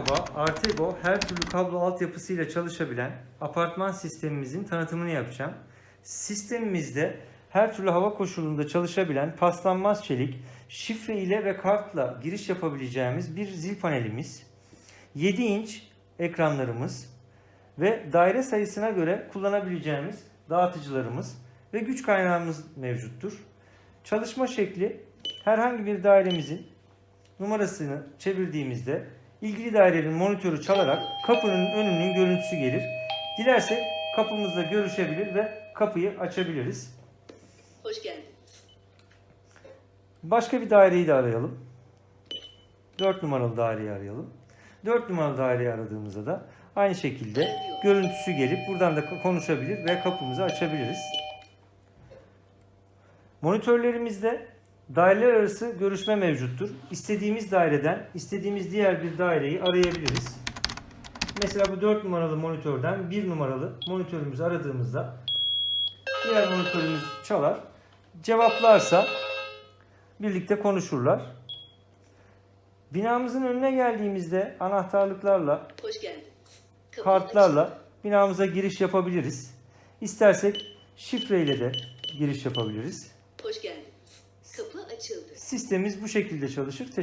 Merhaba, Artego her türlü kablo altyapısıyla çalışabilen apartman sistemimizin tanıtımını yapacağım. Sistemimizde her türlü hava koşulunda çalışabilen paslanmaz çelik, şifre ile ve kartla giriş yapabileceğimiz bir zil panelimiz, 7 inç ekranlarımız ve daire sayısına göre kullanabileceğimiz dağıtıcılarımız ve güç kaynağımız mevcuttur. Çalışma şekli herhangi bir dairemizin numarasını çevirdiğimizde ilgili dairenin monitörü çalarak kapının önünün görüntüsü gelir. Dilersek kapımızda görüşebilir ve kapıyı açabiliriz. Hoş geldiniz. Başka bir daireyi de arayalım. 4 numaralı daireyi arayalım. 4 numaralı daireyi aradığımızda da aynı şekilde görüntüsü gelip buradan da konuşabilir ve kapımızı açabiliriz. Monitörlerimizde daireler arası görüşme mevcuttur. İstediğimiz daireden istediğimiz diğer bir daireyi arayabiliriz. Mesela bu 4 numaralı monitörden 1 numaralı monitörümüzü aradığımızda diğer monitörümüz çalar. Cevaplarsa birlikte konuşurlar. Binamızın önüne geldiğimizde anahtarlıklarla, kartlarla binamıza giriş yapabiliriz. İstersek şifreyle de giriş yapabiliriz. Hoş geldiniz. Açıldı. Sistemimiz bu şekilde çalışır. Teşekkür